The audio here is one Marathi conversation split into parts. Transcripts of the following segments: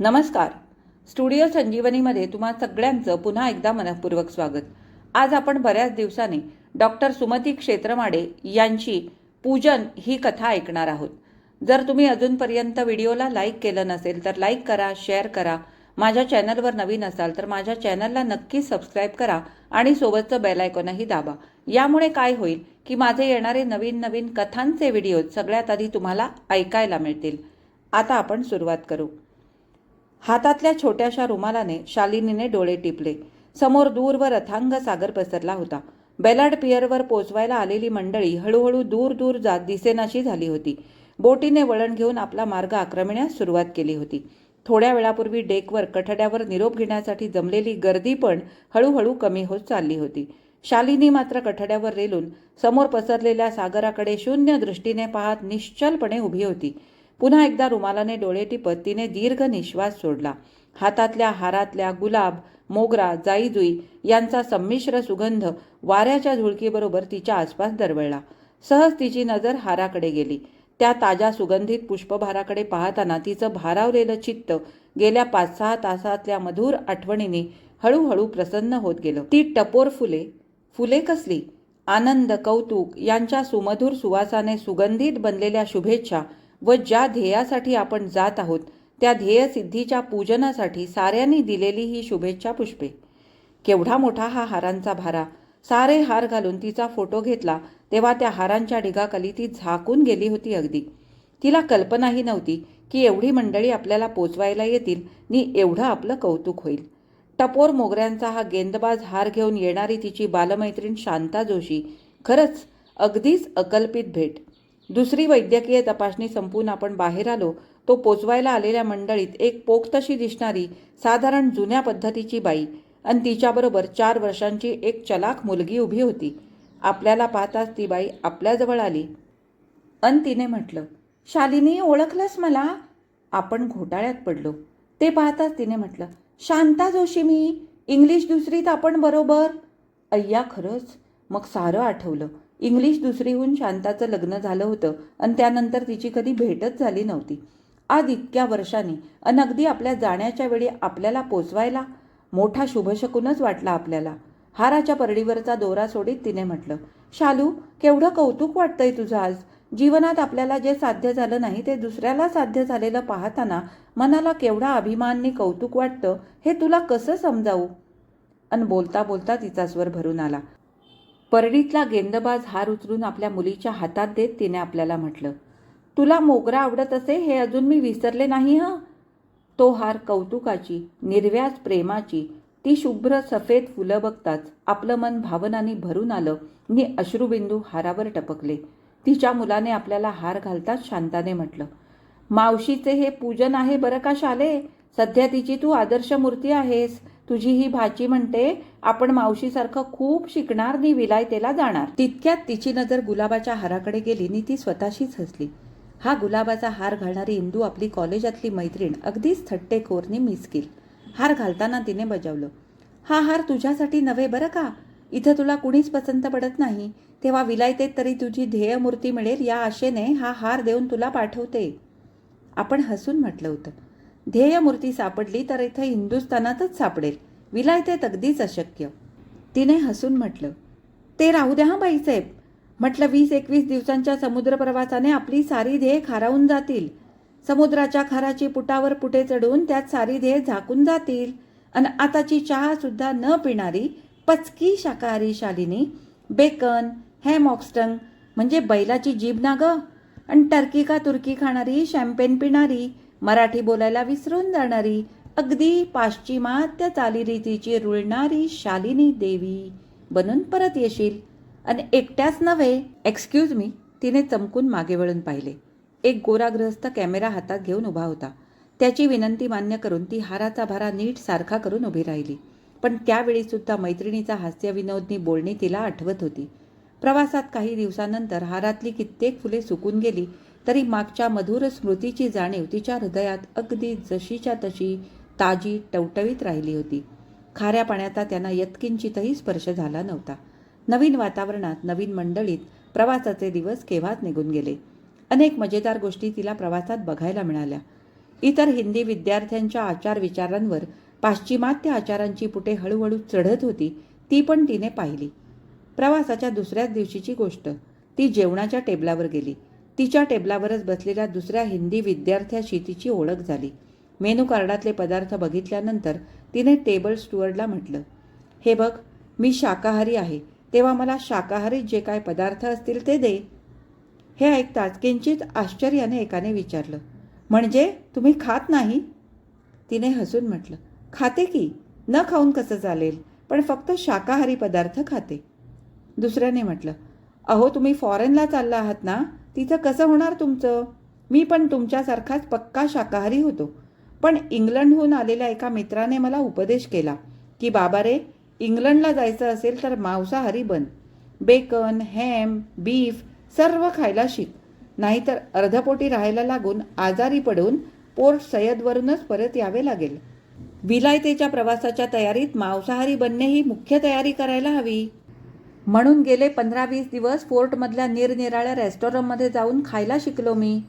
नमस्कार. स्टुडिओ संजीवनीमध्ये तुम्हा सगळ्यांचं पुन्हा एकदा मनपूर्वक स्वागत. आज आपण बऱ्याच दिवसांनी डॉक्टर सुमती क्षेत्रमाडे यांची पूजन ही कथा ऐकणार आहोत. जर तुम्ही अजूनपर्यंत व्हिडिओला लाईक केलं नसेल तर लाईक करा शेअर करा. माझ्या चॅनलवर नवीन असाल तर माझ्या चॅनलला नक्की सबस्क्राईब करा आणि सोबतचं बेल आयकॉनही दाबा. यामुळे काय होईल की माझे येणारे नवीन नवीन कथांचे व्हिडिओ सगळ्यात आधी तुम्हाला ऐकायला मिळतील. आता आपण सुरुवात करू. हातातल्या छोट्याशा रुमालाने शालिनीने डोळे टिपले. समोर दूरवर अथांग सागर पसरला होता. बेलाड पियरवर पोचवायला आलेली मंडळी हळूहळू दूर दूर जात दिसेनाशी झाली होती. बोटीने वळण घेऊन आपला मार्ग आक्रमण्यास सुरुवात केली होती. थोड्या वेळापूर्वी डेकवर कठड्यावर निरोप घेण्यासाठी जमलेली गर्दी पण हळूहळू कमी होत चालली होती. शालिनी मात्र कठड्यावर रेलून समोर पसरलेल्या सागराकडे शून्य दृष्टीने पाहत निश्चलपणे उभी होती. पुन्हा एकदा रुमालाने डोळे टिपत तिने दीर्घ निश्वास सोडला. हातातल्या हारातल्या गुलाब मोगरा जाईजुई यांचा संमिश्र सुगंध वाऱ्याच्या झुळकीबरोबर तिच्या आसपास दरवळला. सहज तिची नजर हाराकडे गेली. त्या ताज्या सुगंधित पुष्पभाराकडे पाहताना तिचं भारावलेलं चित्त गेल्या पाच सहा तासातल्या मधुर आठवणीने हळूहळू प्रसन्न होत गेलं. ती टपोर फुले फुले कसली? आनंद कौतुक यांच्या सुमधुर सुवासाने सुगंधित बनलेल्या शुभेच्छा व ज्या ध्येयासाठी आपण जात आहोत त्या ध्येयसिद्धीच्या पूजनासाठी साऱ्यांनी दिलेली ही शुभेच्छा पुष्पे. केवढा मोठा हा हारांचा भारा. सारे हार घालून तिचा फोटो घेतला तेव्हा त्या हारांच्या ढिगाखाली ती झाकून गेली होती अगदी. तिला कल्पनाही नव्हती की एवढी मंडळी आपल्याला पोचवायला येतील नि एवढं आपलं कौतुक होईल. टपोर मोगऱ्यांचा हा गेंदबाज हार घेऊन येणारी तिची बालमैत्रीण शांता जोशी खरंच अगदीच अकल्पित भेट. दुसरी वैद्यकीय तपासणी संपून आपण बाहेर आलो तो पोचवायला आलेल्या मंडळीत एक पोक्तशी दिसणारी साधारण जुन्या पद्धतीची बाई आणि तिच्याबरोबर चार वर्षांची एक चलाख मुलगी उभी होती. आपल्याला पाहताच ती बाई आपल्याजवळ आली. अन तिने म्हटलं शालिनी ओळखलंस मला? आपण घोटाळ्यात पडलो. ते पाहताच तिने म्हटलं शांता जोशी मी इंग्लिश दुसरीत आपण बरोबर. अय्या खरंच? मग सारं आठवलं. इंग्लिश दुसरीहून शांताचं लग्न झालं होतं आणि त्यानंतर तिची कधी भेटच झाली नव्हती. आज इतक्या वर्षांनी अन अगदी आपल्या जाण्याच्या वेळी आपल्याला पोचवायला मोठा शुभशकूनच वाटला आपल्याला. हाराच्या परडीवरचा दोरा सोडीत तिने म्हटलं शालू केवढं कौतुक वाटतंय तुझं आज? जीवनात आपल्याला जे साध्य झालं नाही ते दुसऱ्याला साध्य झालेलं पाहताना मनाला केवढा अभिमानने कौतुक वाटतं हे तुला कसं समजावू? अन बोलता बोलता तिचा स्वर भरून आला. परडीतला गेंदबाज हार उचलून आपल्या मुलीच्या हातात देत तिने आपल्याला म्हटलं तुला मोगरा आवडत असे? हे अजून मी विसरले नाही हं? तो हार कौतुकाची निर्व्याज प्रेमाची ती शुभ्र सफेद फुलं बघताच आपलं मन भावनांनी भरून आलं. नि अश्रुबिंदू हारावर टपकले. तिच्या मुलाने आपल्याला हार घालताच शांताने म्हटलं मावशीचे हे पूजन आहे बरं का शाले? सध्या तिची तू आदर्श मूर्ती आहेस. तुझी ही भाची म्हणते आपण मावशीसारखं खूप शिकणार नि विलायतेला जाणार. तितक्यात तिची नजर गुलाबाच्या हाराकडे गेली नि ती स्वतःशीच हसली. हा गुलाबाचा हार घालणारी इंदू आपली कॉलेजातली मैत्रीण अगदीच थट्टेखोरनी मिसकील हार घालताना तिने बजावलं हा हार तुझ्यासाठी नव्हे बरं का? इथं तुला कुणीच पसंत पडत नाही. तेव्हा विलायतेत तरी तुझी ध्येयमूर्ती मिळेल या आशेने हा हार देऊन तुला पाठवते. आपण हसून म्हटलं होतं. ध्येयमूर्ती सापडली तर इथं हिंदुस्थानातच सापडेल. विलायतेत अगदीच अशक्य. तिने हसून म्हटलं ते राहू द्या हां बाईसाहेब म्हटलं वीस एकवीस दिवसांच्या समुद्र प्रवासाने आपली सारी ध्येय खारावून जातील. समुद्राच्या खाराची पुटावर पुटे चढून त्यात सारी ध्येय झाकून जातील. आणि आताची चहासुद्धा न पिणारी पचकी शाकाहारी शालिनी बेकन हॅम ऑक्स्टंग म्हणजे बैलाची जीभ ना ग. आणि टर्की का तुर्की खाणारी शॅम्पेन पिणारी मराठी बोलायला विसरून जाणारी अगदी पाश्चिमात्य चालीरीतीची रुळणारी शालिनी देवी बनून परत येशील. आणि एकट्याच नव्हे एक्सक्यूज मी तिने चमकून मागे वळून पाहिले. एक गोराग्रहस्थ कॅमेरा हातात घेऊन उभा होता. त्याची विनंती मान्य करून ती हाराचा भारा नीट सारखा करून उभी राहिली. पण त्यावेळीसुद्धा मैत्रिणीचा हास्यविनोदनी बोलणी तिला आठवत होती. प्रवासात काही दिवसानंतर हारातली कित्येक फुले सुकून गेली तरी मागच्या मधुर स्मृतीची जाणीव तिच्या हृदयात अगदी जशीच्या तशी ताजी टवटवीत राहिली होती. खाऱ्या पाण्याचा त्यांना यत्किंचितही स्पर्श झाला नव्हता. नवीन वातावरणात नवीन मंडळीत प्रवासाचे दिवस केव्हाच निघून गेले. अनेक मजेदार गोष्टी तिला प्रवासात बघायला मिळाल्या. इतर हिंदी विद्यार्थ्यांच्या आचार विचारांवर पाश्चिमात्य आचारांची पुटे हळूहळू चढत होती ती पण तिने पाहिली. प्रवासाच्या दुसऱ्याच दिवशीची गोष्ट ती जेवणाच्या टेबलावर गेली. तिच्या टेबलावरच बसलेल्या दुसऱ्या हिंदी विद्यार्थ्याशी तिची ओळख झाली. मेनू कार्डातले पदार्थ बघितल्यानंतर तिने टेबल स्टुअर्डला म्हटलं हे बघ मी शाकाहारी आहे. तेव्हा मला शाकाहारी जे काय पदार्थ असतील ते दे. हे ऐकताच किंचित आश्चर्याने एकाने विचारलं म्हणजे तुम्ही खात नाही? तिने हसून म्हटलं खाते की? न खाऊन कसं चालेल? पण फक्त शाकाहारी पदार्थ खाते. दुसऱ्याने म्हटलं अहो तुम्ही फॉरेनला चालला आहात ना? तिथं कसं होणार तुमचं? मी पण तुमच्यासारखाच पक्का शाकाहारी होतो. पण इंग्लंडहून आलेल्या एका मित्राने मला उपदेश केला की बाबा रे इंग्लंडला जायचं असेल तर मांसाहारी बन. बेकन हॅम बीफ सर्व खायला शिक. नाहीतर अर्धपोटी राहायला लागून आजारी पडून पोर्ट सय्यदवरूनच परत यावे लागेल. विलायतेच्या प्रवासाच्या तयारीत मांसाहारी बनणे ही मुख्य तयारी करायला हवी. म्हणून गेले पंधरा वीस दिवस फोर्टमधल्या निरनिराळ्या रेस्टॉरंटमध्ये जाऊन खायला शिकलो मी.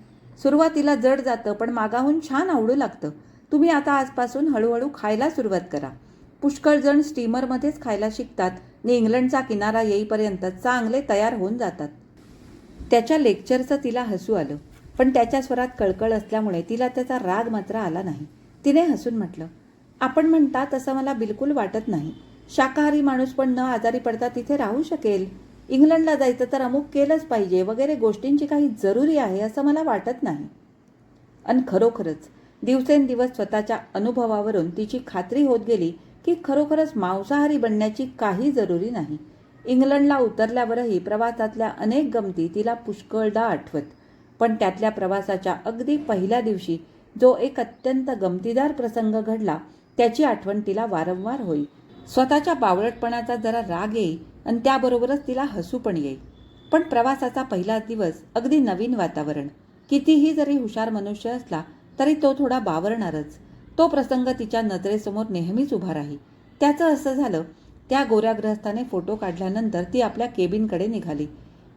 सुरुवातीला जड जातं पण मागाहून छान आवडू लागतं. तुम्ही आता आजपासून हळूहळू खायला सुरुवात करा. पुष्कळ जण स्टीमरमध्येच खायला शिकतात. आणि इंग्लंडचा किनारा येईपर्यंत चांगले तयार होऊन जातात. त्याच्या लेक्चरचं तिला हसू आलं. पण त्याच्या स्वरात कळकळ असल्यामुळे तिला त्याचा राग मात्र आला नाही. तिने हसून म्हटलं आपण म्हणता तसं मला बिलकुल वाटत नाही. शाकाहारी माणूस पण न आजारी पडता तिथे राहू शकेल. इंग्लंडला जायचं तर अमुक केलंच पाहिजे. वगैरे गोष्टींची काही जरुरी आहे असं मला वाटत नाही. आणि खरोखरच दिवसेंदिवस स्वतःच्या अनुभवावरून तिची खात्री होत गेली की खरोखरच मांसाहारी बनण्याची काही जरुरी नाही. इंग्लंडला उतरल्यावरही प्रवासातल्या अनेक गमती तिला पुष्कळदा आठवत. पण त्यातल्या प्रवासाच्या अगदी पहिल्या दिवशी जो एक अत्यंत गमतीदार प्रसंग घडला त्याची आठवण तिला वारंवार होई. स्वतःच्या बावळटपणाचा जरा राग येई आणि त्याबरोबरच तिला हसू पण येई. पण प्रवासाचा पहिला दिवस अगदी नवीन वातावरण. कितीही जरी हुशार मनुष्य असला तरी तो थोडा बावरणारच. तो प्रसंग तिच्या नजरेसमोर नेहमीच उभा राही. त्याचं असं झालं त्या गोऱ्याग्रस्ताने फोटो काढल्यानंतर ती आपल्या केबिनकडे निघाली.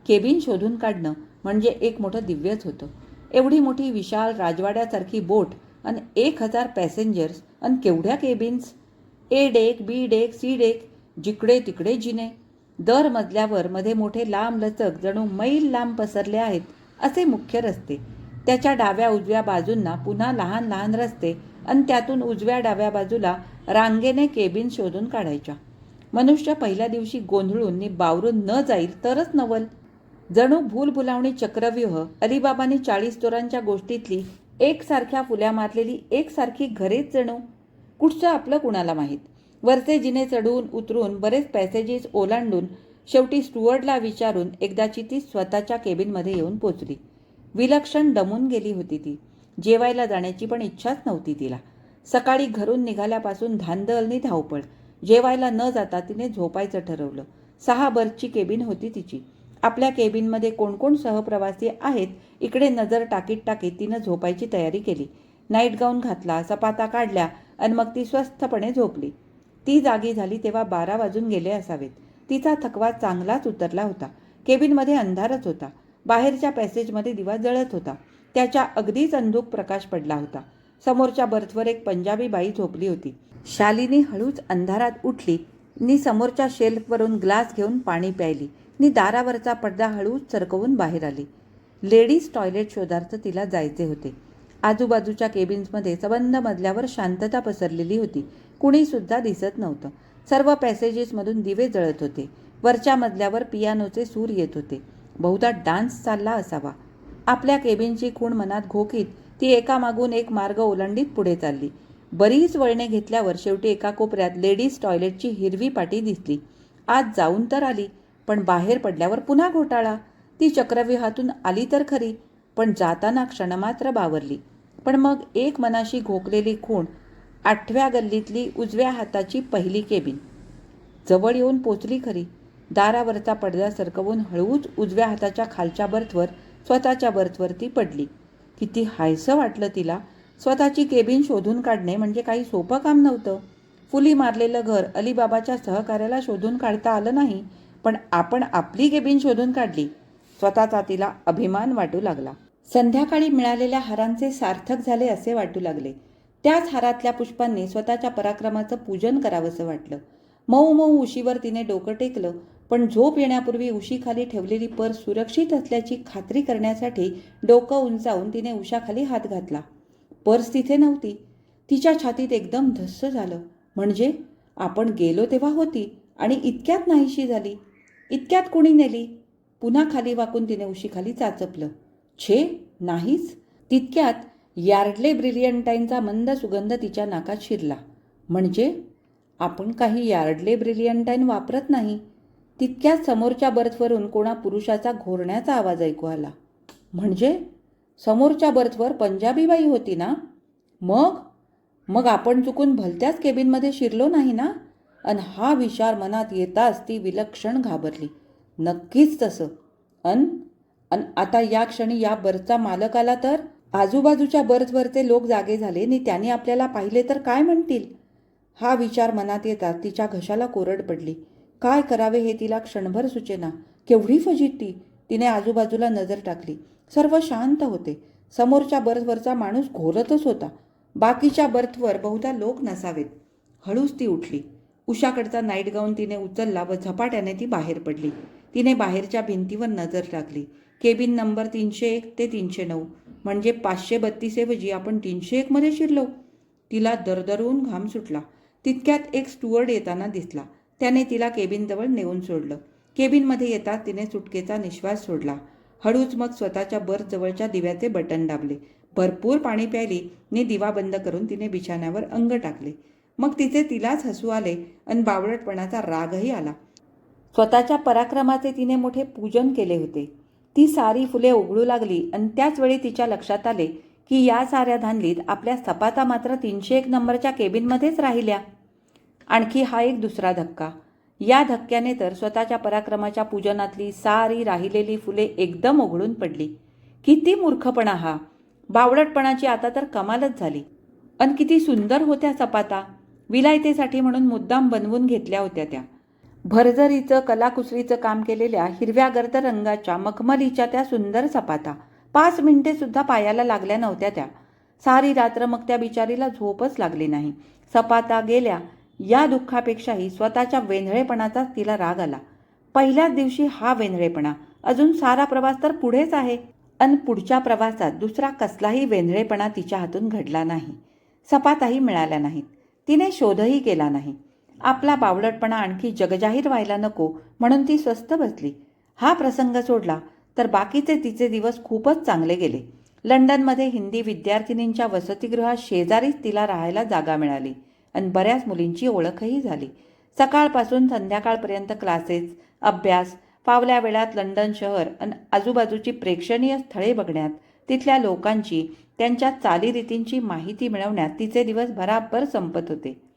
केबिन शोधून काढणं म्हणजे एक मोठं दिव्यच होतं. एवढी मोठी विशाल राजवाड्यासारखी बोट आणि एक हजार पॅसेंजर्स आणि केवढ्या cabins? A deck B deck C deck जिकडे तिकडे जिने. दर मजल्यावर मध्ये मोठे लांब लचक जणू मैल लांब पसरले आहेत असे मुख्य रस्ते. त्याच्या डाव्या उजव्या बाजूंना पुन्हा लहान लहान रस्ते आणि त्यातून उजव्या डाव्या बाजूला रांगेने केबिन शोधून काढायच्या. मनुष्य पहिल्या दिवशी गोंधळून बावरून न जाईल तरच नवल. जणू भूलभुलावणी चक्रव्यूह अलिबाबांनी चाळीस चोरांच्या गोष्टीतली एकसारख्या फुल्या मारलेली एकसारखी घरेच जणू. कुठचं आपलं कुणाला माहीत? वरचे जिने चढून उतरून बरेच पॅसेजेस ओलांडून शेवटी स्टुअर्डला विचारून एकदाची ती स्वतःच्या केबिनमध्ये येऊन पोचली. विलक्षण दमून गेली होती ती. जेवायला जाण्याची पण इच्छाच नव्हती तिला. सकाळी घरून निघाल्यापासून धांदलनी धावपळ. जेवायला न जाता तिने झोपायचं ठरवलं. सहा बर्थची केबिन होती तिची. आपल्या केबिनमध्ये कोण कोण सहप्रवासी आहेत इकडे नजर टाकीत टाकीत तिनं झोपायची तयारी केली. नाईट गाऊन घातला सपाता काढल्या आणि मग ती स्वस्थपणे झोपली. ती जागी झाली तेव्हा बारा वाजून गेले असावेत. तिचा थकवा चांगलाच उतरला होता. केबिनमध्ये अंधारच होता. बाहेरच्या पॅसेजमध्ये दिवा जळत होता. त्याच्या अगदीच अंधूक प्रकाश पडला होता. समोरच्या बर्थवर एक पंजाबी बाई झोपली होती. शालिनी हळूच अंधारात उठली. नी समोरच्या शेल्फवरून ग्लास घेऊन पाणी प्यायली. नी दारावरचा पडदा हळूच सरकवून बाहेर आली. लेडीज टॉयलेट शोधार्थ तिला जायचे होते. आजूबाजूच्या केबिन्समध्ये सबंध मजल्यावर शांतता पसरलेली होती. कुणीसुद्धा दिसत नव्हतं. सर्व पॅसेजेसमधून दिवे जळत होते. वरच्या मजल्यावर पियानोचे सूर येत होते. बहुधा डान्स चालला असावा. आपल्या केबिनची खूण मनात घोकीत ती एकामागून एक मार्ग ओलांडीत पुढे चालली. बरीच वळणे घेतल्यावर शेवटी एका कोपऱ्यात लेडीज टॉयलेटची हिरवी पाटी दिसली. आज जाऊन तर आली पण बाहेर पडल्यावर पुन्हा घोटाळा. ती चक्रव्यूहातून आली तर खरी पण जाताना क्षणमात्र बावरली. पण मग एक मनाशी घोकलेली खूण आठव्या गल्लीतली उजव्या हाताची पहिली केबिन. जवळ येऊन पोचली खरी. दारावरचा पडदा सरकवून हळूच उजव्या हाताच्या खालच्या बर्थवर स्वतःच्या बर्थवरती पडली. किती हायसं वाटलं तिला. स्वतःची केबिन शोधून काढणे म्हणजे काही सोपं काम नव्हतं. फुली मारलेलं घर अलिबाबाच्या सहकार्याला शोधून काढता आलं नाही पण आपण आपली केबिन शोधून काढली. स्वतःचा तिला अभिमान वाटू लागला. संध्याकाळी मिळालेल्या हारांचे सार्थक झाले असे वाटू लागले. त्याच हारातल्या पुष्पांनी स्वतःच्या पराक्रमाचं पूजन करावंसं वाटलं. मऊ मऊ उशीवर तिने डोकं टेकलं पण झोप येण्यापूर्वी उशीखाली ठेवलेली पर सुरक्षित असल्याची खात्री करण्यासाठी डोकं उंचावून तिने उशाखाली हात घातला. पर्स तिथे नव्हती. तिच्या छातीत एकदम धस्स झालं. म्हणजे? आपण गेलो तेव्हा होती आणि इतक्यात नाहीशी झाली. इतक्यात कुणी नेली? पुन्हा खाली वाकून तिने उशीखाली चाचपलं. छे नाहीच. तितक्यात यार्डले ब्रिलियंटाईनचा मंद सुगंध तिच्या नाकात शिरला. म्हणजे आपण काही यार्डले ब्रिलियंटाईन वापरत नाही. तितक्यात समोरच्या बर्थवरून कोणा पुरुषाचा घोरण्याचा आवाज ऐकू आला. म्हणजे समोरच्या बर्थवर पंजाबी बाई होती ना? मग? मग आपण चुकून भलत्याच केबिनमध्ये शिरलो नाही ना? अन हा विचार मनात येताच ती विलक्षण घाबरली. नक्कीच तसं. अन अन आता या क्षणी या बर्थचा मालक आला तर? आजूबाजूच्या बर्थवरचे लोक जागे झाले. आणि त्याने आपल्याला पाहिले तर काय म्हणतील? हा विचार मनात येतात तिच्या घशाला कोरड पडली. काय करावे हे तिला क्षणभर सुचेना. केवढी फजिती तिने आजूबाजूला नजर टाकली. सर्व शांत होते. समोरच्या बर्थवरचा माणूस घोरतच होता. बाकीच्या बर्थवर बहुधा लोक नसावेत. हळूच ती उठली. उषाकडचा नाईट गाऊन तिने उचलला व झपाट्याने ती बाहेर पडली. तिने बाहेरच्या भिंतीवर नजर टाकली. केबिन नंबर तीनशे एक ते तीनशे नऊ. म्हणजे पाचशे बत्तीसऐवजी आपण तीनशे एकमध्ये शिरलो. तिला दरदरून घाम सुटला. तितक्यात एक स्टुअर्ड येताना दिसला. त्याने तिला केबिनजवळ नेऊन सोडलं. केबिनमध्ये येता तिने सुटकेचा निश्वास सोडला. हळूच मग स्वतःच्या बर्थजवळच्या दिव्याचे बटन दाबले. भरपूर पाणी प्यायली. नि दिवा बंद करून तिने बिछाण्यावर अंग टाकले. मग तिचे तिलाच हसू आले आणि बावळटपणाचा रागही आला. स्वतःच्या पराक्रमाचे तिने मोठे पूजन केले होते. ती सारी फुले उघडू लागली आणि त्याचवेळी तिच्या लक्षात आले की या साऱ्या धानलीत आपल्या सपाता मात्र तीनशे एक नंबरच्या केबिनमध्येच राहिल्या. आणखी हा एक दुसरा धक्का. या धक्क्याने तर स्वतःच्या पराक्रमाच्या पूजनातली सारी राहिलेली फुले एकदम उघडून पडली. किती मूर्खपणा हा. बावळटपणाची आता तर कमालच झाली. अन किती सुंदर होत्या सपाता विलायतेसाठी म्हणून मुद्दाम बनवून घेतल्या होत्या त्या. भरजरीचं कलाकुसरीचं काम केलेल्या हिरव्या गर्द रंगाच्या मखमलीच्या त्या सुंदर सपाता पाच मिनिटे सुद्धा पायाला लागल्या नव्हत्या त्या. सारी रात्र मग त्या बिचारीला झोपच लागली नाही. सपाता गेल्या. या दुःखापेक्षाही स्वतःच्या वेंधळेपणाचाच तिला राग आला. पहिल्याच दिवशी हा वेंधळेपणा. अजून सारा प्रवास तर पुढेच आहे. अन पुढच्या प्रवासात दुसरा कसलाही वेंधळेपणा तिच्या हातून घडला नाही. सपाताही मिळाल्या नाहीत. तिने शोधही केला नाही. आपला बावळटपणा आणखी जगजाहीर व्हायला नको म्हणून ती स्वस्त बसली. हा प्रसंग सोडला तर बाकीचे तिचे दिवस खूपच चांगले गेले. लंडनमध्ये हिंदी विद्यार्थिनींच्या वसतिगृहात शेजारीच तिला राहायला जागा मिळाली आणि बऱ्याच मुलींची ओळखही झाली. सकाळपासून संध्याकाळपर्यंत क्लासेस अभ्यास फावल्या वेळात लंडन शहर आणि आजूबाजूची प्रेक्षणीय स्थळे बघण्यात तिथल्या लोकांची त्यांच्या चालीरीतींची माहिती मिळवण्यात तिचे दिवस भराभर संपत होते.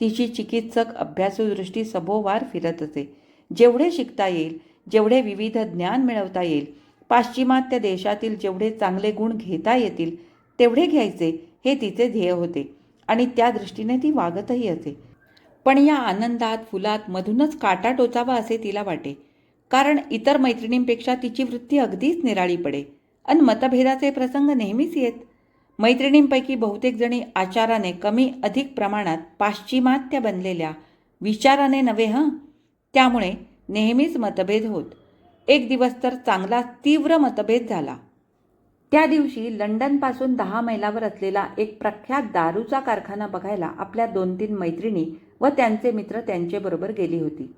तिची चिकित्सक अभ्यासू दृष्टी सभोवार फिरत असे. जेवढे शिकता येईल जेवढे विविध ज्ञान मिळवता येईल पाश्चिमात्य देशातील जेवढे चांगले गुण घेता येतील तेवढे घ्यायचे हे तिचे ध्येय होते आणि त्या दृष्टीने ती वागतही असे. पण या आनंदात फुलात मधूनच काटा टोचावा असे तिला वाटे. कारण इतर मैत्रिणींपेक्षा तिची वृत्ती अगदीच निराळी पडे. अन मतभेदाचे प्रसंग नेहमीच येत. मैत्रिणींपैकी बहुतेक जणी आचाराने कमी अधिक प्रमाणात पाश्चिमात्य बनलेल्या विचाराने नव्हे हं? त्यामुळे नेहमीच मतभेद होत. एक दिवस तर चांगला तीव्र मतभेद झाला. त्या दिवशी लंडनपासून दहा मैलावर असलेला एक प्रख्यात दारूचा कारखाना बघायला आपल्या दोन तीन मैत्रिणी व त्यांचे मित्र त्यांच्याबरोबर गेली होती.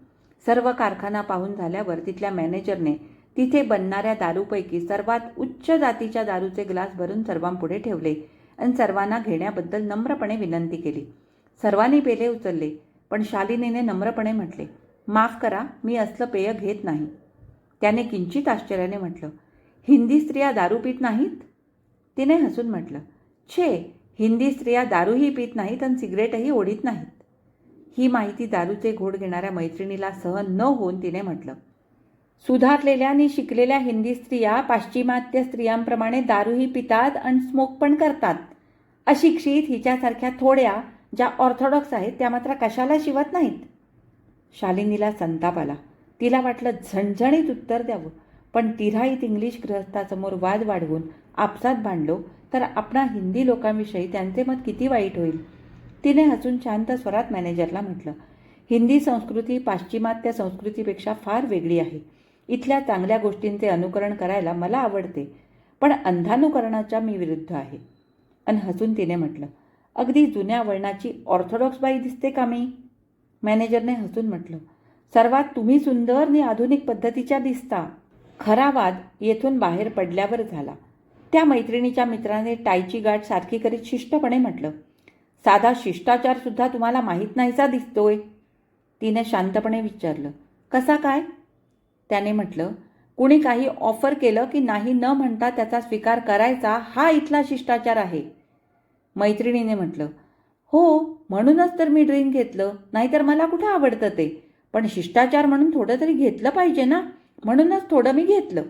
सर्व कारखाना पाहून झाल्यावर तिथल्या मॅनेजरने तिथे बनणाऱ्या दारूपैकी सर्वात उच्च जातीच्या दारूचे ग्लास भरून सर्वांपुढे ठेवले आणि सर्वांना घेण्याबद्दल नम्रपणे विनंती केली. सर्वांनी पेले उचलले पण शालिनीने नम्रपणे म्हटले माफ करा मी असलं पेय घेत नाही. त्याने किंचित आश्चर्याने म्हटलं हिंदी स्त्रिया दारू पित नाहीत? तिने हसून म्हटलं छे हिंदी स्त्रिया दारूही पित नाहीत आणि सिगरेटही ओढीत नाहीत. ही माहिती दारूचे घोड घेणाऱ्या मैत्रिणीला सहन न होऊन तिने म्हटलं सुधारलेल्या आणि शिकलेल्या हिंदी स्त्रिया पाश्चिमात्य स्त्रियांप्रमाणे दारूही पितात आणि स्मोक पण करतात. अशिक्षित हिच्यासारख्या थोड्या ज्या ऑर्थोडॉक्स आहेत त्या मात्र कशाला शिवत नाहीत? शालिनीला संताप आला. तिला वाटलं झणझणीत उत्तर द्यावं. पण तिराईत इंग्लिश ग्रहस्थासमोर वाद वाढवून आपसात भांडलो तर आपणा हिंदी लोकांविषयी त्यांचे मत किती वाईट होईल? तिने हसून शांत स्वरात मॅनेजरला म्हटलं हिंदी संस्कृती पाश्चिमात्य संस्कृतीपेक्षा फार वेगळी आहे. इथल्या चांगल्या गोष्टींचे अनुकरण करायला मला आवडते. पण अंधानुकरणाच्या मी विरुद्ध आहे. अन हसून तिने म्हटलं अगदी जुन्या वळणाची ऑर्थोडॉक्स बाई दिसते का मी? मॅनेजरने हसून म्हटलं सर्वात तुम्ही सुंदर आणि आधुनिक पद्धतीच्या दिसता. खरा वाद येथून बाहेर पडल्यावर झाला. त्या मैत्रिणीच्या मित्राने टायची गाठ सारखी करीत शिष्टपणे म्हटलं साधा शिष्टाचारसुद्धा तुम्हाला माहीत नाहीसा दिसतोय. तिने शांतपणे विचारलं कसा काय? त्याने म्हटलं कुणी काही ऑफर केलं की नाही न म्हणता त्याचा स्वीकार करायचा हा इथला शिष्टाचार आहे. मैत्रिणीने म्हटलं हो म्हणूनच तर मी ड्रिंक घेतलं नाहीतर मला कुठं आवडतं ते? पण शिष्टाचार म्हणून थोडं तरी घेतलं पाहिजे ना? म्हणूनच थोडं मी घेतलं.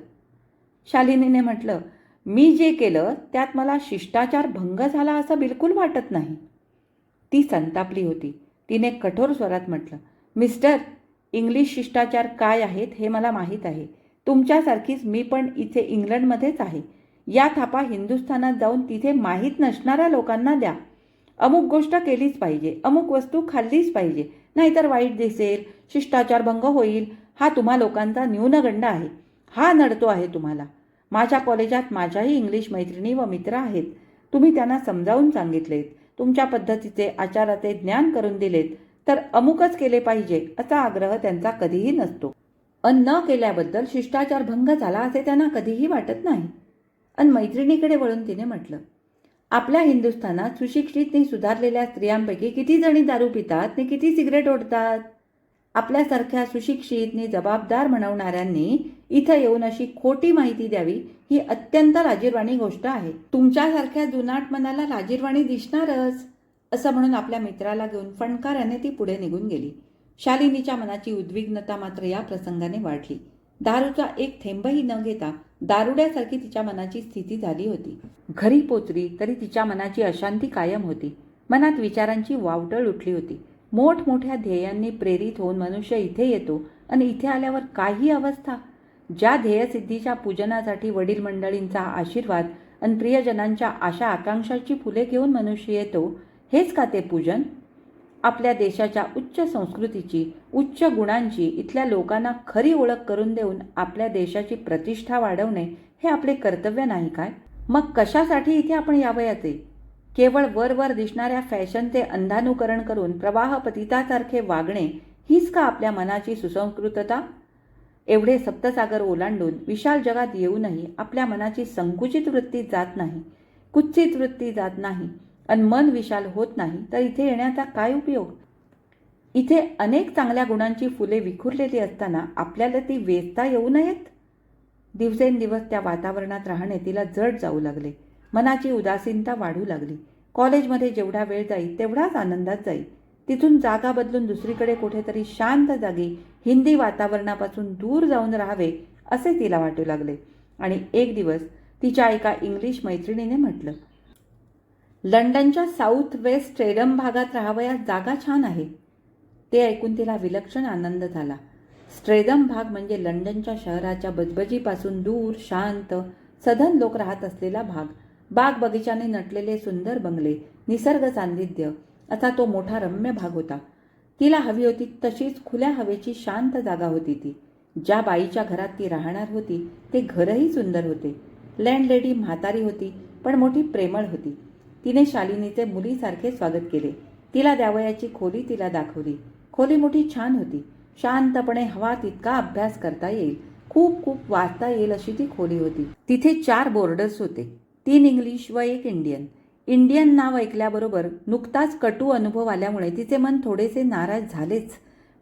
शालिनीने म्हटलं मी जे केलं त्यात मला शिष्टाचार भंग झाला असं बिलकुल वाटत नाही. ती संतापली होती. तिने कठोर स्वरात म्हटलं मिस्टर इंग्लिश शिष्टाचार काय आहेत हे मला माहीत आहे. तुमच्यासारखीच मी पण इथे इंग्लंडमध्येच आहे. या थापा हिंदुस्थानात जाऊन तिथे माहीत नसणाऱ्या लोकांना द्या. अमुक गोष्ट केलीच पाहिजे अमुक वस्तू खाल्लीच पाहिजे. नाहीतर वाईट दिसेल शिष्टाचार भंग होईल हा तुम्हा लोकांचा न्यूनगंड आहे. हा नडतो आहे तुम्हाला. माझ्या कॉलेजात माझ्याही इंग्लिश मैत्रिणी व मित्र आहेत. तुम्ही त्यांना समजावून सांगितलेत. तुमच्या पद्धतीचे आचाराचे ज्ञान करून दिलेत. तर अमुकच केले पाहिजे असा आग्रह त्यांचा कधीही नसतो. अन न केल्याबद्दल शिष्टाचार भंग झाला असे त्यांना कधीही वाटत नाही. अन मैत्रिणीकडे वळून तिने म्हटलं आपल्या हिंदुस्थानात सुशिक्षितने सुधारलेल्या स्त्रियांपैकी किती जणी दारू पितात आणि किती सिगरेट ओढतात? आपल्यासारख्या सुशिक्षितने जबाबदार म्हणवणाऱ्यांनी इथं येऊन अशी खोटी माहिती द्यावी ही अत्यंत लाजीरवाणी गोष्ट आहे. तुमच्यासारख्या जुनाट मनाला लाजीरवाणी दिसणारच. असं म्हणून आपल्या मित्राला घेऊन फणकाराने ती पुढे निघून गेली. शालिनीच्या मनाची उद्विग्नता मात्र या प्रसंगाने वाढली. दारूचा एक थेंबही न घेता दारुड्यासारखी तिच्या मनाची स्थिती झाली होती. घरी पोचली तरी तिच्या मनाची अशांती कायम होती. मनात विचारांची वावटळ उठली होती. मोठमोठ्या ध्येयांनी प्रेरित होऊन मनुष्य इथे येतो आणि इथे आल्यावर काही अवस्था. ज्या ध्येयसिद्धीच्या पूजनासाठी वडील मंडळींचा आशीर्वाद आणि प्रियजनांच्या आशा आकांक्षाची फुले घेऊन मनुष्य येतो हेच का ते पूजन? आपल्या देशाच्या उच्च संस्कृतीची उच्च गुणांची इथल्या लोकांना खरी ओळख करून देऊन आपल्या देशाची प्रतिष्ठा वाढवणे हे आपले कर्तव्य नाही काय? मग कशासाठी इथे आपण यावयाचे? केवळ वरवर दिसणाऱ्या फॅशनचे अंधानुकरण करून प्रवाह पतितासारखे वागणे हीच का आपल्या मनाची सुसंस्कृतता? एवढे सप्तसागर ओलांडून विशाल जगात येऊनही आपल्या मनाची संकुचित वृत्ती जात नाही कुत्सित वृत्ती जात नाही आणि मन विशाल होत नाही तर इथे येण्याचा काय उपयोग? इथे अनेक चांगल्या गुणांची फुले विखुरलेली असताना आपल्याला ती वेचता येऊ नयेत? दिवसेंदिवस त्या वातावरणात राहणे तिला जड जाऊ लागले. मनाची उदासीनता वाढू लागली. कॉलेजमध्ये जेवढा वेळ जाईल तेवढाच आनंदात जाईल तिथून जागा बदलून दुसरीकडे कुठेतरी शांत जागी हिंदी वातावरणापासून दूर जाऊन राहावे असे तिला वाटू लागले. आणि एक दिवस तिच्या एका इंग्लिश मैत्रिणीने म्हटलं लंडनच्या साऊथ वेस्ट स्टेडम भागात राहावयास जागा छान आहे. ते ऐकून तिला विलक्षण आनंद झाला. स्ट्रेदम भाग म्हणजे लंडनच्या शहराच्या बजबजीपासून दूर शांत सधन लोक राहत असलेला भाग. बाग बगीचाने नटलेले सुंदर बंगले निसर्ग सान्निध्य असा तो मोठा रम्य भाग होता. तिला हवी होती तशीच खुल्या हवेची शांत जागा होती ती. ज्या बाईच्या घरात ती राहणार होती ते घरही सुंदर होते. लँडलेडी म्हातारी होती पण मोठी प्रेमळ होती. तिने शालिनीचे मुलीसारखे स्वागत केले. तिला द्यावयाची खोली तिला दाखवली. खोली मोठी छान होती. शांतपणे हवा तितका अभ्यास करता येईल. खूप खूप वाचता येईल अशी ती खोली होती. तिथे चार बोर्डर्स होते. तीन इंग्लिश व एक इंडियन. इंडियन नाव ऐकल्याबरोबर नुकताच कटू अनुभव आल्यामुळे तिचे मन थोडेसे नाराज झालेच.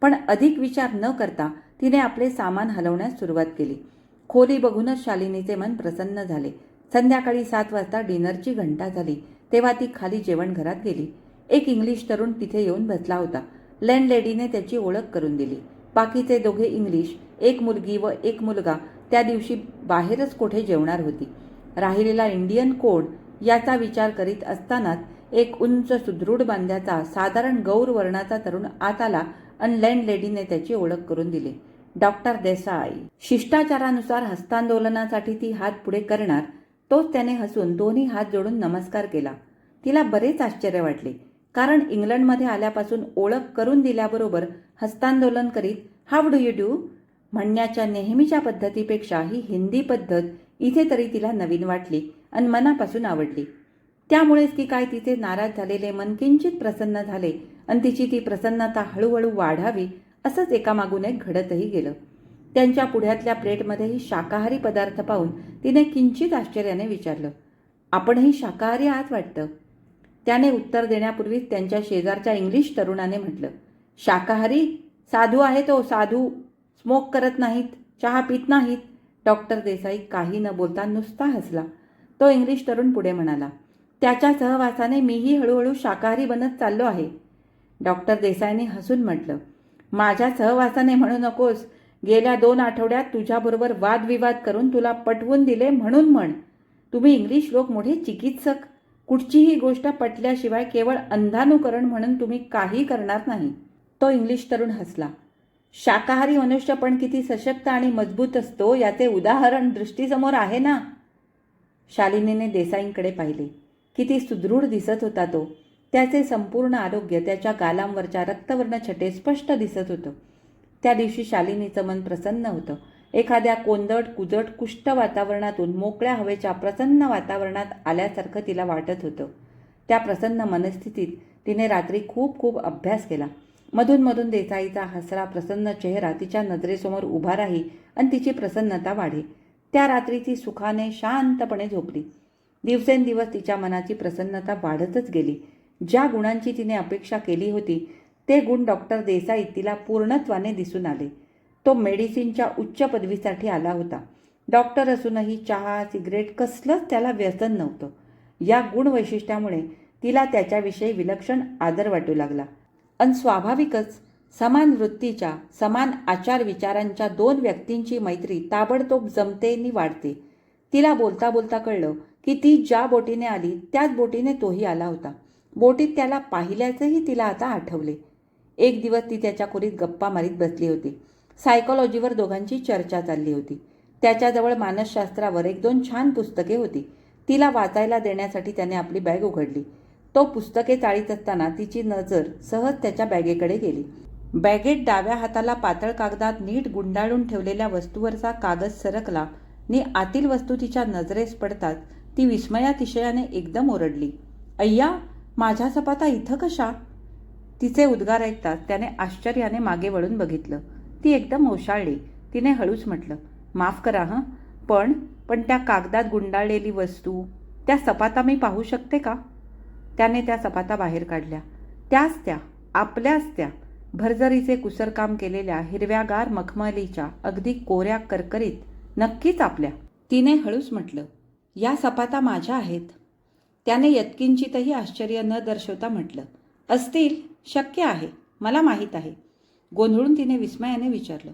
पण अधिक विचार न करता तिने आपले सामान हलवण्यास सुरुवात केली. खोली बघूनच शालिनीचे मन प्रसन्न झाले. संध्याकाळी सात वाजता डिनरची घंटा झाली. तेव्हा ती खाली जेवणघरात गेली. एक इंग्लिश तरुण तिथे येऊन बसला होता. लँडलेडीने त्याची ओळख करून दिली. बाकीचे दोघे इंग्लिश एक मुलगी व एक मुलगा त्या दिवशी बाहेरच कोठे जेवणार होती. राहिलेला इंडियन कोड याचा विचार करीत असतानाच एक उंच सुदृढ बांध्याचा साधारण गौर वर्णाचा तरुण आत आला आणि लँडलेडीने त्याची ओळख करून दिली. डॉक्टर देसाई. शिष्टाचारानुसार हस्तांदोलनासाठी ती हात पुढे करणार तोच त्याने हसून दोन्ही हात जोडून नमस्कार केला. तिला बरेच आश्चर्य वाटले. कारण इंग्लंडमध्ये आल्यापासून ओळख करून दिल्याबरोबर हस्तांदोलन करीत हाव डू यू डू म्हणण्याच्या नेहमीच्या पद्धतीपेक्षा ही हिंदी पद्धत इथे तरी तिला नवीन वाटली आणि मनापासून आवडली. त्यामुळेच की काय तिचे नाराज झालेले मन किंचित प्रसन्न झाले आणि तिची ती प्रसन्नता हळूहळू वाढावी असंच एकामागून एक घडतही गेलं. त्यांच्या पुढ्यातल्या प्लेटमध्येही शाकाहारी पदार्थ पाहून तिने किंचित आश्चर्याने विचारलं आपणही शाकाहारी आहात वाटतं? त्याने उत्तर देण्यापूर्वीच त्यांच्या शेजारच्या इंग्लिश तरुणाने म्हटलं शाकाहारी? साधू आहे तो साधू. स्मोक करत नाहीत चहा पित नाहीत. डॉक्टर देसाई काही न बोलता नुसता हसला. तो इंग्लिश तरुण पुढे म्हणाला त्याच्या सहवासाने मीही हळूहळू शाकाहारी बनत चाललो आहे. डॉक्टर देसाईने हसून म्हटलं माझ्या सहवासाने म्हणू नकोस. गेल्या दोन आठवड्यात तुझ्याबरोबर वादविवाद करून तुला पटवून दिले म्हणून म्हण. तुम्ही इंग्लिश लोक मोठे चिकित्सक. कुठचीही गोष्ट पटल्याशिवाय केवळ अंधानुकरण म्हणून तुम्ही काही करणार नाही. तो इंग्लिश तरुण हसला. शाकाहारी मनुष्य पण किती सशक्त आणि मजबूत असतो याचे उदाहरण दृष्टीसमोर आहे ना? शालिनीने देसाईंकडे पाहिले. किती सुदृढ दिसत होता तो. त्याचे संपूर्ण आरोग्य त्याच्या गालांवरच्या रक्तवर्ण छटे स्पष्ट दिसत होतं. त्या दिवशी शालिनीचं मन प्रसन्न होतं. एखाद्या कोंदट कुजट कुष्ट वातावरणातून मोकळ्या हवेच्या प्रसन्न वातावरणात आल्यासारखं तिला वाटत होतं. त्या प्रसन्न मनस्थितीत तिने रात्री खूप खूप अभ्यास केला. मधूनमधून देसाईचा हसरा प्रसन्न चेहरा तिच्या नजरेसमोर उभा राही आणि तिची प्रसन्नता वाढे. त्या रात्री ती सुखाने शांतपणे झोपली. दिवसेंदिवस तिच्या मनाची प्रसन्नता वाढतच गेली. ज्या गुणांची तिने अपेक्षा केली होती ते गुण डॉक्टर देसाई तिला पूर्णत्वाने दिसून आले. तो मेडिसिनच्या उच्च पदवीसाठी आला होता. डॉक्टर असूनही चहा सिगरेट कसलंच त्याला व्यसन नव्हतं. या गुणवैशिष्ट्यामुळे तिला त्याच्याविषयी विलक्षण आदर वाटू लागला. अन स्वाभाविकच समान वृत्तीच्या समान आचार विचारांच्या दोन व्यक्तींची मैत्री ताबडतोब जमते नि वाढते. तिला बोलता बोलता कळलं की ती ज्या बोटीने आली त्याच बोटीने तोही आला होता. बोटीत त्याला पाहिल्याचंही तिला आता आठवले. एक दिवस ती त्याच्या खोलीत गप्पा मारीत बसली होती. सायकोलॉजीवर दोघांची चर्चा चालली होती. त्याच्याजवळ मानसशास्त्रावर एक दोन छान पुस्तके होती. तिला वाचायला देण्यासाठी त्याने आपली बॅग उघडली. तो पुस्तके चाळीत असताना तिची नजर सहज त्याच्या बॅगेकडे गेली. बॅगेत डाव्या हाताला पातळ कागदात नीट गुंडाळून ठेवलेल्या वस्तूवरचा कागद सरकला नि आतील वस्तू तिच्या नजरेस पडतात ती विस्मयातिशयाने एकदम ओरडली. अय्या माझ्या सपाता इथं कशा? तिचे उद्गार ऐकताच त्याने आश्चर्याने मागे वळून बघितलं. ती एकदम ओशाळली. तिने हळूच म्हटलं माफ करा हं. पण पण त्या कागदात गुंडाळलेली वस्तू त्या सपाता मी पाहू शकते का? त्याने त्या सपाता बाहेर काढल्या. त्याच त्या आपल्याच त्या. भरजरीचे कुसरकाम केलेल्या हिरव्यागार मखमलीच्या अगदी कोऱ्या करकरीत नक्कीच आपल्या. तिने हळूच म्हटलं या सपाता माझ्या आहेत. त्याने यत्किंचितही आश्चर्य न दर्शवता म्हटलं असतील शक्य आहे. मला माहीत आहे. गोंधळून तिने विस्मयाने विचारलं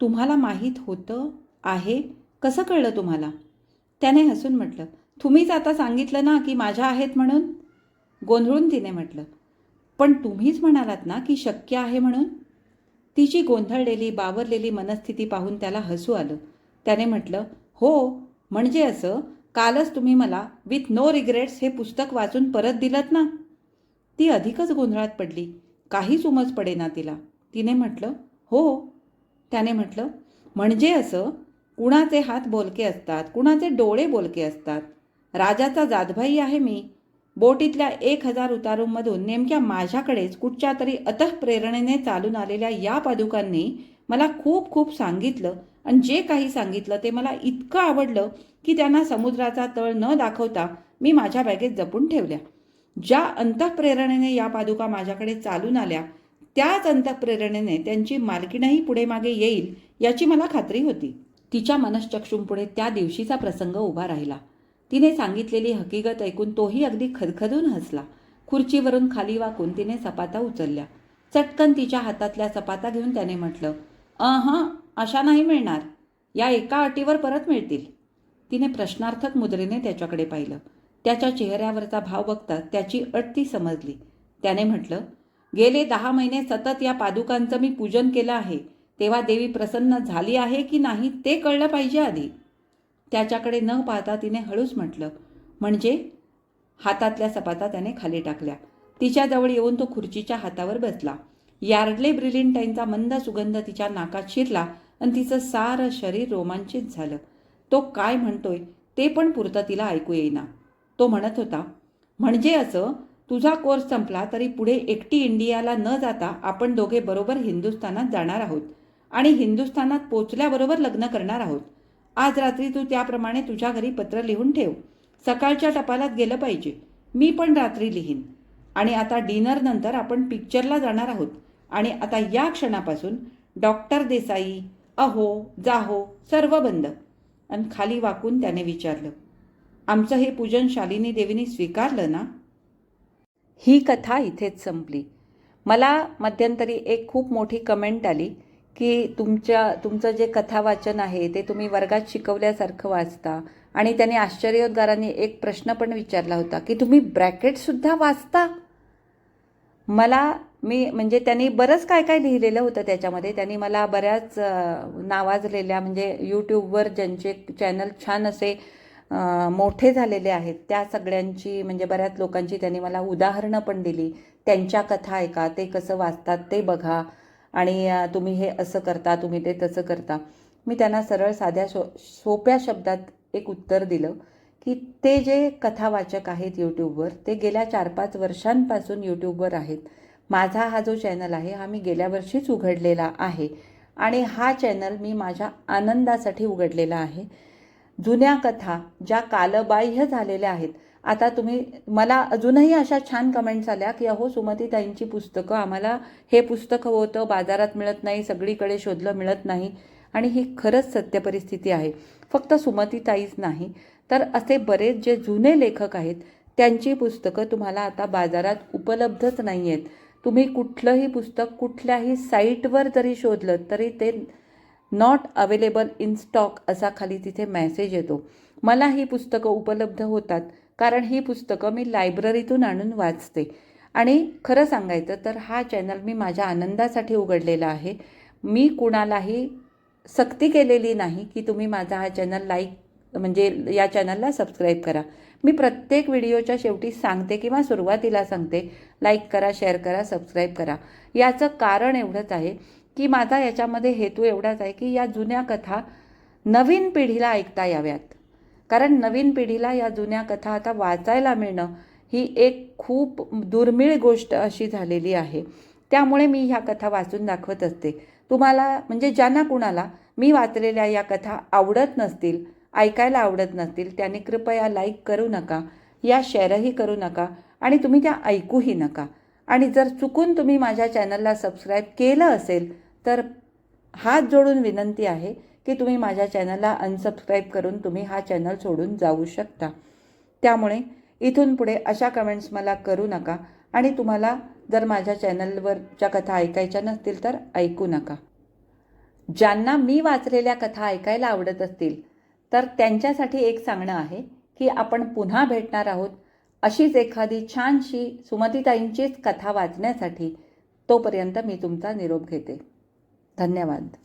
तुम्हाला माहीत होतं आहे? कसं कळलं तुम्हाला? त्याने हसून म्हटलं तुम्हीच आता सांगितलं ना की माझ्या आहेत म्हणून? गोंधळून तिने म्हटलं पण तुम्हीच म्हणालात ना की शक्य आहे म्हणून? तिची गोंधळलेली बावरलेली मनस्थिती पाहून त्याला हसू आलं. त्याने म्हटलं हो म्हणजे असं कालच तुम्ही मला विथ नो रिग्रेट्स हे पुस्तक वाचून परत दिलत ना? ती अधिकच गोंधळात पडली. काहीच उमज पडेना तिला. तिने म्हटलं हो. त्याने म्हटलं म्हणजे असं? कुणाचे हात बोलके असतात? कुणाचे डोळे बोलके असतात? राजाचा जातभाई आहे मी. बोटीतल्या एक हजार उतारूंमधून नेमक्या माझ्याकडेच कुठच्या तरी अतः प्रेरणेने चालून आलेल्या या पादुकांनी मला खूप खूप सांगितलं आणि जे काही सांगितलं ते मला इतकं आवडलं की त्यांना समुद्राचा तळ न दाखवता मी माझ्या बॅगेत जपून ठेवल्या. ज्या अंतःप्रेरणेने या पादुका माझ्याकडे चालून आल्या त्याच अंतःप्रेरणेने त्यांची मालकीणही पुढे मागे येईल याची मला खात्री होती. तिच्या मनश्चक्षूंपुढे त्या दिवशीचा प्रसंग उभा राहिला. तिने सांगितलेली हकीकत ऐकून तोही अगदी खदखदून हसला. खुर्चीवरून खाली वाकून तिने सपाता उचलल्या. चटकन तिच्या हातातल्या सपाता घेऊन त्याने म्हटलं अहं अशा नाही मिळणार. या एका अटीवर परत मिळतील. तिने प्रश्नार्थक मुद्रेने त्याच्याकडे पाहिलं. त्याच्या चेहऱ्यावरचा भाव बघताच त्याची अट ती समजली. त्याने म्हटलं गेले दहा महिने सतत या पादुकांचं मी पूजन केलं आहे. तेव्हा देवी प्रसन्न झाली आहे की नाही ते कळलं पाहिजे आधी. त्याच्याकडे न पाहता तिने हळूच म्हटलं म्हणजे? हातातल्या सपाता त्याने खाली टाकल्या. तिच्याजवळ येऊन तो खुर्चीच्या हातावर बसला. यार्डले ब्रिलिंटाईनचा मंद सुगंध तिच्या नाकात शिरला आणि तिचं सारं शरीर रोमांचित झालं. तो काय म्हणतोय ते पण पुरतं तिला ऐकू येईना. तो म्हणत होता म्हणजे असं तुझा कोर्स संपला तरी पुढे एकटी इंडियाला न जाता आपण दोघे बरोबर हिंदुस्थानात जाणार आहोत आणि हिंदुस्थानात पोचल्याबरोबर लग्न करणार आहोत. आज रात्री तू त्याप्रमाणे तुझ्या घरी पत्र लिहून ठेव. सकाळच्या टपालात गेलं पाहिजे. मी पण रात्री लिहीन. आणि आता डिनरनंतर आपण पिक्चरला जाणार आहोत. आणि आता या क्षणापासून डॉक्टर देसाई अहो जाहो सर्व बंद. आणि खाली वाकून त्याने विचारलं आमचं हे पूजन शालिनी देवीने स्वीकारलं ना? ही कथा इथेच संपली. मला मध्यंतरी एक खूप मोठी कमेंट आली की तुमच्या तुमचं जे कथावाचन आहे ते तुम्ही वर्गात शिकवल्यासारखं वाचता. आणि त्याने आश्चर्योद्गाराने एक प्रश्न पण विचारला होता की तुम्ही ब्रॅकेटसुद्धा वाचता? मला मी म्हणजे त्यांनी बरंच काय काय लिहिलेलं होतं त्याच्यामध्ये. त्यांनी मला बऱ्याच नावाजलेल्या म्हणजे यूट्यूबवर ज्यांचे चॅनल छान असे मोठे झालेले आहेत. त्या सगळ्यांची म्हणजे बऱ्याच लोकांची त्यांनी मला उदाहरणं पण दिली. त्यांच्या कथा ऐका ते कसं वाचतात ते बघा. आणि तुम्ही हे असं करता तुम्ही ते तसं करता. मी त्यांना सरळ साध्या सो सोप्या शब्दात एक उत्तर दिलं की ते जे कथावाचक आहेत यूट्यूबवर ते गेल्या चार पाच वर्षांपासून यूट्यूबवर आहेत. माझा हा जो चॅनल आहे हा मी गेल्या वर्षीच उघडलेला आहे. आणि हा चॅनल मी माझ्या आनंदासाठी उघडलेला आहे. जुन्या कथा ज्या कालबाह्य झालेल्या आहेत आता तुम्ही मला अजूनही अशा छान कमेंट्स आल्या की अहो सुमतीताईंची पुस्तकं आम्हाला हे पुस्तक होतं बाजारात मिळत नाही सगळीकडे शोधलं मिळत नाही. आणि ही खरंच सत्य परिस्थिती आहे. फक्त सुमतीताईच नाही तर असे बरेच जे जुने लेखक आहेत त्यांची पुस्तकं तुम्हाला आता बाजारात उपलब्धच नाही आहेत तुम्ही कुठलंही पुस्तक कुठल्याही साईटवर जरी शोधलं तरी ते नॉट अवेलेबल इन स्टॉक असा खाली तिथे मेसेज येतो. मला ही पुस्तकं उपलब्ध होतात कारण ही पुस्तकं मी लायब्ररीतून आणून वाचते. आणि खरं सांगायचं तर हा चॅनल मी माझ्या आनंदासाठी उघडलेला आहे. मी कुणालाही सक्ती केलेली नाही की तुम्ही माझा हा चॅनल लाईक म्हणजे या चॅनलला सबस्क्राईब करा. मी प्रत्येक व्हिडिओच्या शेवटी सांगते किंवा सुरुवातीला सांगते लाईक करा शेअर करा सबस्क्राईब करा. याचं कारण एवढंच आहे की माझा याच्यामध्ये हेतू एवढाच आहे की या जुन्या कथा नवीन पिढीला ऐकता याव्यात. कारण नवीन पिढीला या जुन्या कथा आता वाचायला मिळणं ही एक खूप दुर्मिळ गोष्ट अशी झालेली आहे. त्यामुळे मी ह्या कथा वाचून दाखवत असते. तुम्हाला म्हणजे ज्यांना कुणाला मी वाचलेल्या या कथा आवडत नसतील ऐकायला आवडत नसतील त्यांनी कृपया लाईक करू नका या शेअरही करू नका आणि तुम्ही त्या ऐकूही नका. आणि जर चुकून तुम्ही माझ्या चॅनलला सबस्क्राईब केलं असेल तर हात जोडून विनंती आहे की तुम्ही माझ्या चॅनलला अनसबस्क्राईब करून तुम्ही हा चॅनल सोडून जाऊ शकता. त्यामुळे इथून पुढे अशा कमेंट्स मला करू नका आणि तुम्हाला जर माझ्या चॅनलवरच्या कथा ऐकायच्या नसतील तर ऐकू नका. ज्यांना मी वाचलेल्या कथा ऐकायला आवडत असतील तर त्यांच्यासाठी एक सांगणं आहे की आपण पुन्हा भेटणार आहोत अशीच एखादी छानशी सुमतीताईंचीच कथा वाचण्यासाठी. तोपर्यंत मी तुमचा निरोप घेते. धन्यवाद.